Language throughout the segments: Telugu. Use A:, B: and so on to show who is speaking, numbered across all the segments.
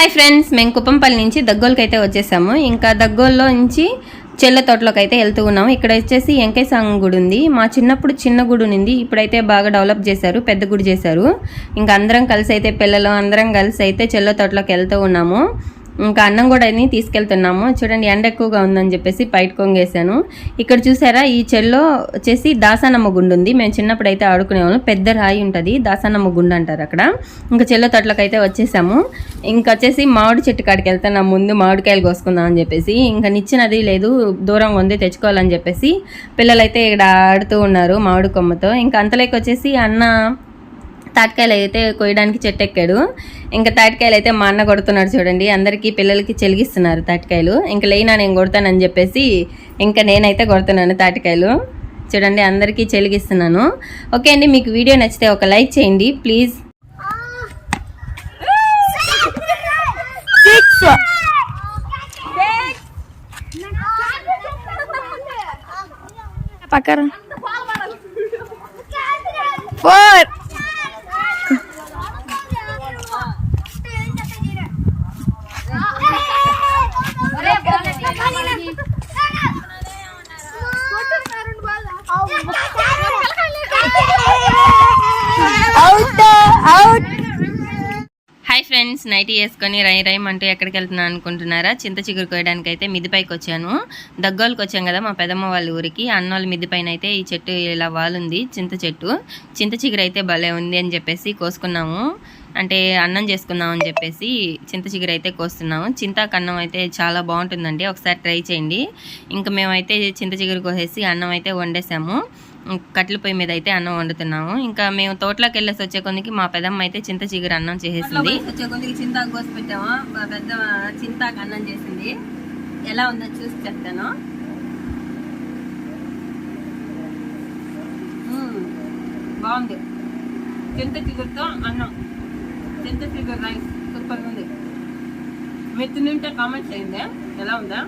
A: హాయ్ ఫ్రెండ్స్ మేము కుప్పంపల్లి నుంచి దగ్గోలకి అయితే వచ్చేసాము. ఇంకా దగ్గోల్లో నుంచి చెల్ల తోటలోకి అయితే వెళ్తూ ఉన్నాము. ఇక్కడ వచ్చేసి వెంకయ్య గుడి ఉంది. మా చిన్నప్పుడు చిన్న గుడి ఉంది ఇప్పుడైతే బాగా డెవలప్ చేశారు పెద్ద గుడి చేశారు. ఇంకా అందరం కలిసి అయితే పిల్లలు అందరం కలిసి అయితే చెల్ల తోటలోకి వెళ్తూ ఉన్నాము. ఇంకా అన్నం కూడా అని తీసుకెళ్తున్నాము. చూడండి ఎండ ఎక్కువగా ఉందని చెప్పేసి బయట కొంగేశాను. ఇక్కడ చూసారా ఈ చెల్లో వచ్చేసి దాసానమ్మ గుండు ఉంది. మేము చిన్నప్పుడు అయితే ఆడుకునేవాళ్ళం. పెద్ద రాయి ఉంటుంది. దాసానమ్మ గుండు అంటారు అక్కడ. ఇంకా చెల్ల తోటలకు అయితే వచ్చేసాము. ఇంకా వచ్చేసి మామిడి చెట్టు కాడికి వెళ్తాను ముందు మామిడికాయలు కోసుకుందాం అని చెప్పేసి. ఇంకా నిచ్చినది లేదు. దూరంగా ఉంది తెచ్చుకోవాలని చెప్పేసి పిల్లలైతే ఇక్కడ ఆడుతూ ఉన్నారు మామిడి కొమ్మతో. ఇంకా అంతలోకి వచ్చేసి అన్న తాటికాయలు అయితే కొయ్యడానికి చెట్టు ఎక్కాడు ఇంకా తాటికాయలు అయితే మా అన్న కొడుతున్నాడు చూడండి. అందరికీ పిల్లలకి చెలిగిస్తున్నారు తాటికాయలు. ఇంకా లేనా నేను కొడతానని చెప్పేసి ఇంకా నేనైతే కొడుతున్నాను తాటికాయలు. చూడండి అందరికీ చెలిగిస్తున్నాను. ఓకే అండి మీకు వీడియో నచ్చితే ఒక లైక్ చేయండి. ప్లీజ్.
B: పక్కన ఫోర్.
A: ఫ్రెండ్స్ నైట్ వేసుకొని రై రైమ్ అంటూ ఎక్కడికి వెళ్తున్నాను అనుకుంటున్నారా? చింత చిగురు కోయడానికి అయితే మిద్దిపైకి వచ్చాను. దగ్గోళ్ళకి వచ్చాం కదా మా పెదమ్మ వాళ్ళ ఊరికి. అన్నోళ్ళ మిద్దిపైన అయితే ఈ చెట్టు ఇలా వాలుంది చింత చెట్టు. చింత చిగురు అయితే భలే ఉంది అని చెప్పేసి కోసుకున్నాము. అంటే అన్నం చేసుకుందాం అని చెప్పేసి చింత చిగురు అయితే కోస్తున్నాము. చింతకన్నం అయితే చాలా బాగుంటుందండి. ఒకసారి ట్రై చేయండి. ఇంకా మేమైతే చింత చిగురు కోసేసి అన్నం అయితే వండేసాము. కట్టెల పొయ్యి మీద అయితే అన్నం వండుతున్నాము. ఇంకా మేము తోటలోకి వెళ్ళేసి వచ్చే కొందికి మా పెదమ్మ అయితే చింత చిగురు అన్నం చేసేసింది. వచ్చే కొందికి చింతాకు కోసి పెట్టాము. మా పెద్ద చింతాకు అన్నం చేసింది. ఎలా ఉందో చూసి చెప్తాను. బాగుంది. చింత చిగురుతో అన్నం. చింత చిగురు రైస్ సూపర్గా ఉంది. మీరు తింటే కామెంట్ చేయండి. ఎలా ఉందా?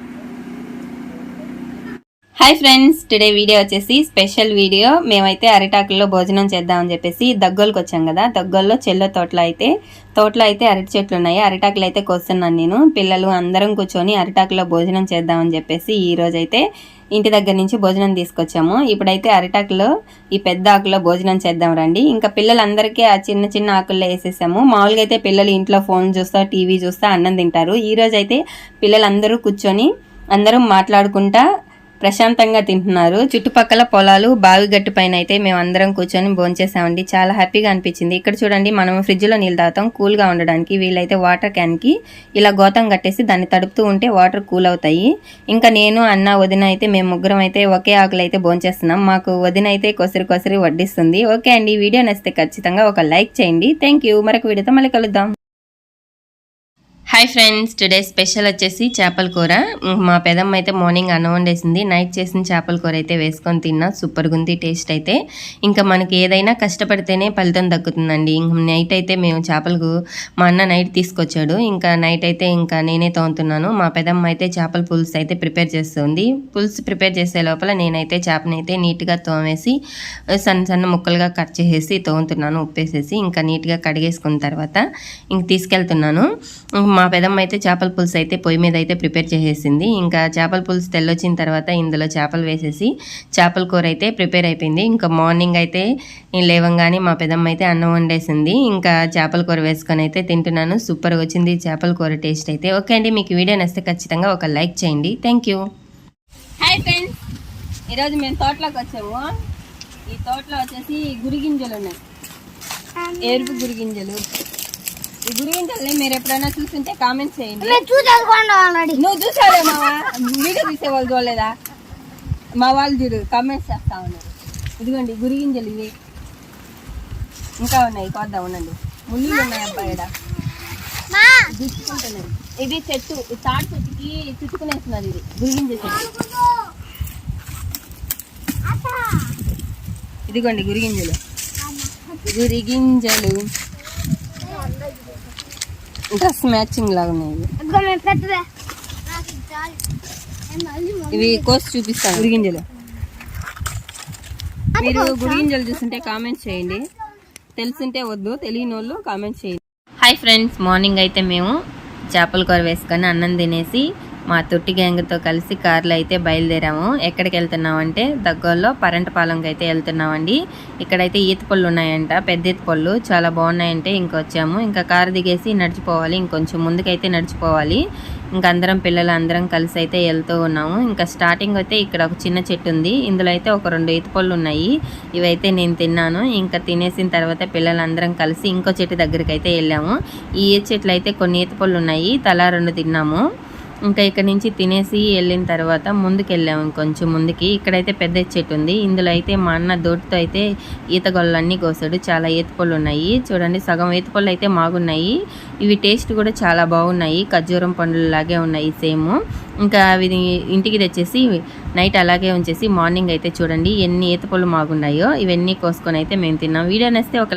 A: హాయ్ ఫ్రెండ్స్ టుడే వీడియో వచ్చేసి స్పెషల్ వీడియో మేమైతే అరిటాకుల్లో భోజనం చేద్దామని చెప్పేసి దగ్గోలకు వచ్చాం కదా. దగ్గోల్లో చెల్ల తోటలో అయితే తోటలో అయితే అరటి చెట్లు ఉన్నాయి. అరిటాకులు అయితే కోస్తున్నాను నేను. పిల్లలు అందరం కూర్చొని అరిటాకులో భోజనం చేద్దామని చెప్పేసి ఈ అయితే ఇంటి దగ్గర నుంచి భోజనం తీసుకొచ్చాము. ఇప్పుడైతే అరిటాకులో ఈ పెద్ద ఆకులో భోజనం చేద్దాం రండి. ఇంకా పిల్లలందరికీ ఆ చిన్న చిన్న ఆకుల్లో వేసేసాము. మామూలుగా అయితే పిల్లలు ఇంట్లో ఫోన్ చూస్తా టీవీ చూస్తా అన్నం తింటారు. ఈ అయితే పిల్లలందరూ కూర్చొని అందరం మాట్లాడుకుంటా ప్రశాంతంగా తింటున్నారు. చుట్టుపక్కల పొలాలు బావి గట్టు పైన అయితే మేము అందరం కూర్చొని భోంచేసామండి. చాలా హ్యాపీగా అనిపించింది. ఇక్కడ చూడండి మనం ఫ్రిడ్జ్లో నీళ్ళు తాగుతాం కూల్గా ఉండడానికి. వీళ్ళైతే వాటర్ క్యాన్కి ఇలా గోతం కట్టేసి దాన్ని తడుపుతూ ఉంటే వాటర్ కూల్ అవుతాయి. ఇంకా నేను అన్న వదిన అయితే మేము ముగ్గురం అయితే ఒకే ఆకులు అయితే భోంచేస్తున్నాం. మాకు వదిన అయితే కొసరి కొసరి వడ్డిస్తుంది. ఓకే అండి వీడియో నచ్చితే ఖచ్చితంగా ఒక లైక్ చేయండి. Thank you. మరొక వీడియోతో మళ్ళీ కలుద్దాం. హాయ్ ఫ్రెండ్స్ టుడే స్పెషల్ వచ్చేసి చేపల కూర. మా పెదమ్మ అయితే మార్నింగ్ అన్నం వండేసింది. నైట్ చేసిన చేపల కూర అయితే వేసుకొని తిన్నా. సూపర్గా ఉంది టేస్ట్ అయితే. ఇంకా మనకి ఏదైనా కష్టపడితేనే ఫలితం దక్కుతుందండి. ఇంక నైట్ అయితే మేము చేపలకు మా అన్న నైట్ తీసుకొచ్చాడు. ఇంకా నైట్ అయితే ఇంకా నేనే తోముతున్నాను. మా పెదమ్మ అయితే చేపల పులుసు అయితే ప్రిపేర్ చేస్తుంది. పులుసు ప్రిపేర్ చేసే లోపల నేనైతే చేపని అయితే నీట్గా తోమేసి సన్న సన్న ముక్కలుగా కట్ చేసేసి తోముతున్నాను. ఉప్పేసేసి ఇంకా నీట్గా కడిగేసుకున్న తర్వాత ఇంక తీసుకెళ్తున్నాను. మా మా పెదమ్మ అయితే చేపల పులుసు అయితే పొయ్యి మీద అయితే ప్రిపేర్ చేసేసింది. ఇంకా చేపల పులుసు తెల్లొచ్చిన తర్వాత ఇందులో చేపలు వేసేసి చేపల కూర అయితే ప్రిపేర్ అయిపోయింది. ఇంకా మార్నింగ్ అయితే నేను లేవంగానే మా పెదమ్మ అయితే అన్నం వండేసింది. ఇంకా చేపల కూర వేసుకొని అయితే తింటున్నాను. సూపర్గా వచ్చింది చేపల కూర టేస్ట్ అయితే. ఓకే అండి మీకు వీడియో నచ్చితే ఖచ్చితంగా ఒక లైక్ చేయండి. Thank you. హాయ్ ఫ్రెండ్స్ ఈరోజు మేము తోటలోకి వచ్చాము. ఈ తోటలో వచ్చేసి గురిగింజలు ఉన్నాయి. ఎరుపు గురిగింజలు. ఈ గురిగింజల్ని మీరు ఎప్పుడైనా చూస్తుంటే కామెంట్ చేయండి. నువ్వు చూసావే మావా వీడియో తీసే వాళ్ళు చూడలేదా? మా వాళ్ళు చూడు కామెంట్స్ చేస్తా ఉన్నారు. ఇదిగోండి గురిగింజలు ఇవి. ఇంకా ఉన్నాయి కొద్దాం ఉండండి. ముళ్ళు ఉన్నాయి అబ్బాయి ఈడ. దిచ్చుకుంటున్నాయి ఇది చెట్టు తాటి చెట్టుకి చుట్టుకునేస్తున్నది ఇది గురిగింజ చెట్టు. ఇదిగోండి గురిగింజలు. గురిగింజలు. డ్రెస్ మ్యాచింగ్ లాగా ఉన్నాయి ఇవి. కోసి చూపిస్తాను. గురిగింజలు మీరు గురిగింజలు చూస్తుంటే కామెంట్ చేయండి. తెలుసుంటే వద్దు తెలియని వాళ్ళు కామెంట్ చేయండి. హాయ్ ఫ్రెండ్స్ మార్నింగ్ అయితే మేము చేపల కూర వేసుకొని అన్నం తినేసి మా తొట్టి గ్యాంగ్తో కలిసి కార్లో అయితే బయలుదేరాము. ఎక్కడికి వెళ్తున్నామంటే దగ్గరలో పరంటపాలెంకి అయితే వెళ్తున్నామండి. ఇక్కడైతే ఈత పళ్ళు ఉన్నాయంట పెద్ద ఈత పళ్ళు. చాలా బాగున్నాయంటే ఇంకొచ్చాము ఇంకా కారు దిగేసి నడిచిపోవాలి. ఇంకొంచెం ముందుకైతే నడిచిపోవాలి. ఇంకా అందరం పిల్లలు అందరం కలిసి అయితే వెళ్తూ ఉన్నాము. ఇంకా స్టార్టింగ్ అయితే ఇక్కడ ఒక చిన్న చెట్టు ఉంది. ఇందులో అయితే ఒక రెండు ఈత పళ్ళు ఉన్నాయి. ఇవైతే నేను తిన్నాను. ఇంకా తినేసిన తర్వాత పిల్లలందరం కలిసి ఇంకో చెట్టు దగ్గరికి అయితే వెళ్ళాము. ఈ ఈత చెట్లు అయితే కొన్ని ఈత పళ్ళు ఉన్నాయి. తలా రెండు తిన్నాము. ఇంకా ఇక్కడ నుంచి తినేసి వెళ్ళిన తర్వాత ముందుకు వెళ్ళాము ఇంకొంచెం ముందుకి. ఇక్కడైతే పెద్ద చెట్టు ఉంది. ఇందులో అయితే మా అన్న దోటితో అయితే ఈతగొల్లన్నీ కోసాడు. చాలా ఈతపళ్ళు ఉన్నాయి. చూడండి సగం ఈతపళ్ళు అయితే మాగున్నాయి. ఇవి టేస్ట్ కూడా చాలా బాగున్నాయి. ఖర్జూరం పండ్లు లాగే ఉన్నాయి సేమ్. ఇంకా అవి ఇంటికి తెచ్చేసి నైట్ అలాగే ఉంచేసి మార్నింగ్ అయితే చూడండి ఎన్ని ఈతపళ్ళు మాగున్నాయో ఇవన్నీ కోసుకొని అయితే మేము తిన్నాం. వీడియో నేస్తే ఒక